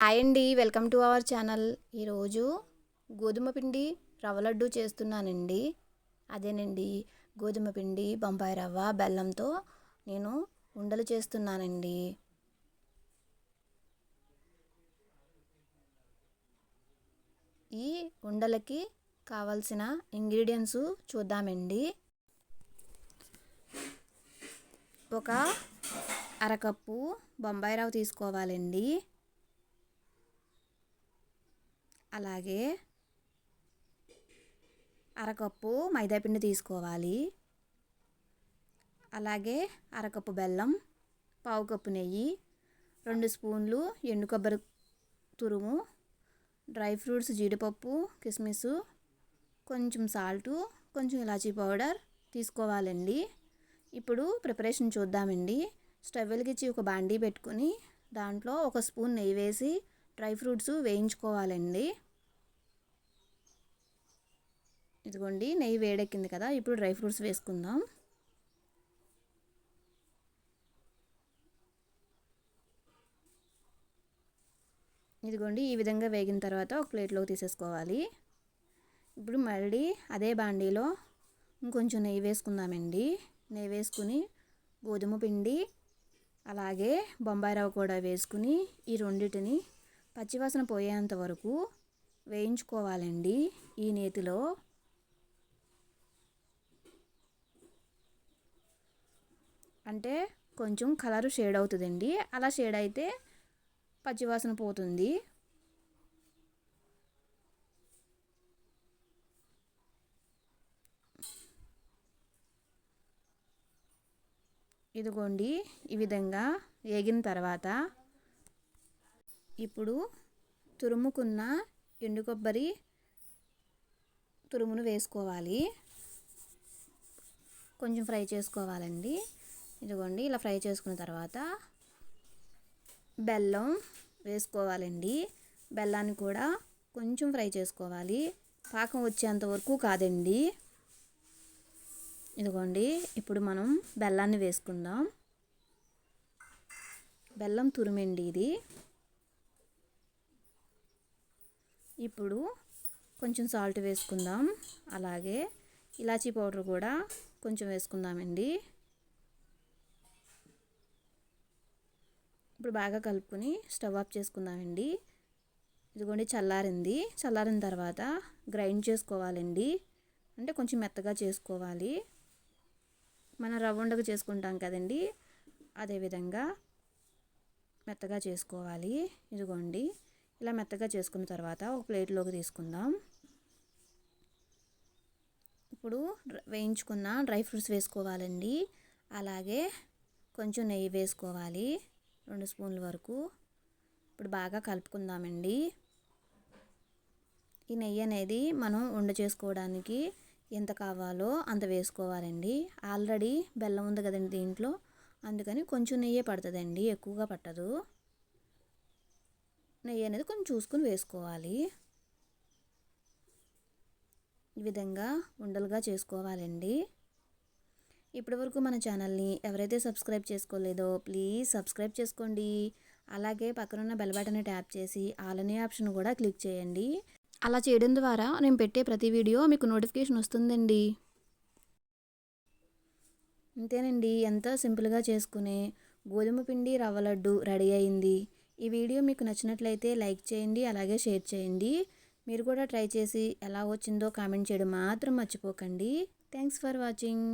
Hi అండి welcome to our channel. ఈరోజు గోధుమ పిండి రవ్వ లడ్డు చేస్తున్నానండి. అదేనండి గోధుమ పిండి బొంబాయి రవ్వ బెల్లంతో నేను ఉండలు చేస్తున్నానండి. ఈ ఉండలకి కావాల్సిన ఇంగ్రీడియంట్స్ చూద్దామండి. ఒక అరకప్పు బొంబాయి రవ్వ తీసుకోవాలండి. అలాగే అరకప్పు మైదాపిండి తీసుకోవాలి. అలాగే అరకప్పు బెల్లం పావు కప్పు నెయ్యి రెండు స్పూన్లు ఎండు కొబ్బరి తురుము డ్రై ఫ్రూట్స్ జీడిపప్పు కిస్మిస్ కొంచెం సాల్టు కొంచెం ఇలాచీ పౌడర్ తీసుకోవాలండి. ఇప్పుడు ప్రిపరేషన్ చూద్దామండి. స్టవ్ వెలిగించి ఒక బాండీ పెట్టుకుని దాంట్లో ఒక స్పూన్ నెయ్యి వేసి డ్రై ఫ్రూట్స్ వేయించుకోవాలండి. ఇదిగోండి నెయ్యి వేడెక్కింది కదా ఇప్పుడు డ్రై ఫ్రూట్స్ వేసుకుందాం. ఇదిగోండి ఈ విధంగా వేగిన తర్వాత ఒక ప్లేట్లోకి తీసేసుకోవాలి. ఇప్పుడు మళ్ళీ అదే బాండీలో ఇంకొంచెం నెయ్యి వేసుకుందామండి. నెయ్యి వేసుకుని గోధుమ పిండి అలాగే బొంబాయి రవ్వ కూడా వేసుకుని ఈ రెండింటిని పచ్చివాసన పోయేంత వరకు వేయించుకోవాలండి ఈ నేతిలో. అంటే కొంచెం కలర్ షేడ్ అవుతుందండి. అలా షేడ్ అయితే పచ్చివాసన పోతుంది. ఇదిగోండి ఈ విధంగా వేగిన తర్వాత ఇప్పుడు తురుముకున్న ఎండు కొబ్బరి తురుమును వేసుకోవాలి. కొంచెం ఫ్రై చేసుకోవాలండి. ఇదిగోండి ఇలా ఫ్రై చేసుకున్న తర్వాత బెల్లం వేసుకోవాలండి. బెల్లాన్ని కూడా కొంచెం ఫ్రై చేసుకోవాలి. పాకం వచ్చేంత వరకు కాదండి. ఇదిగోండి ఇప్పుడు మనం బెల్లాన్ని వేసుకుందాం. బెల్లం తురిమండి ఇది. ఇప్పుడు కొంచెం సాల్ట్ వేసుకుందాం. అలాగే ఇలాచీ పౌడర్ కూడా కొంచెం వేసుకుందామండి. ఇప్పుడు బాగా కలుపుకొని స్టవ్ ఆఫ్ చేసుకుందామండి. ఇదిగోండి చల్లారింది. చల్లారిన తర్వాత గ్రైండ్ చేసుకోవాలండి. అంటే కొంచెం మెత్తగా చేసుకోవాలి. మనం రవ్వ ఉండగా చేసుకుంటాం కదండి. అదేవిధంగా మెత్తగా చేసుకోవాలి. ఇదిగోండి ఇలా మెత్తగా చేసుకున్న తర్వాత ఒక ప్లేట్లోకి తీసుకుందాం. ఇప్పుడు వేయించుకున్న డ్రై ఫ్రూట్స్ వేసుకోవాలండి. అలాగే కొంచెం నెయ్యి వేసుకోవాలి. రెండు స్పూన్ల వరకు. ఇప్పుడు బాగా కలుపుకుందామండి. ఈ నెయ్యి అనేది మనం ఉండ చేసుకోవడానికి ఎంత కావాలో అంత వేసుకోవాలండి. ఆల్రెడీ బెల్లం ఉంది కదండి దీంట్లో. అందుకని కొంచెం నెయ్యి పడుతుందండి ఎక్కువగా పట్టదు. నెయ్యి అనేది కొంచెం చూసుకుని వేసుకోవాలి. ఈ విధంగా ఉండలుగా చేసుకోవాలండి. ఇప్పటివరకు మన ఛానల్ని ఎవరైతే సబ్స్క్రైబ్ చేసుకోలేదో ప్లీజ్ సబ్స్క్రైబ్ చేసుకోండి. అలాగే పక్కనున్న బెల్ బటన్ ట్యాప్ చేసి ఆలనే ఆప్షన్ కూడా క్లిక్ చేయండి. అలా చేయడం ద్వారా నేను పెట్టే ప్రతి వీడియో మీకు నోటిఫికేషన్ వస్తుందండి. అంతేనండి ఎంతో సింపుల్గా చేసుకునే గోధుమ పిండి రవ్వ లడ్డు రెడీ అయింది. ఈ వీడియో మీకు నచ్చినట్లయితే లైక్ చేయండి అలాగే షేర్ చేయండి. మీరు కూడా ట్రై చేసి ఎలా వచ్చిందో కామెంట్ చేయడం మాత్రం మర్చిపోకండి. Thanks for watching.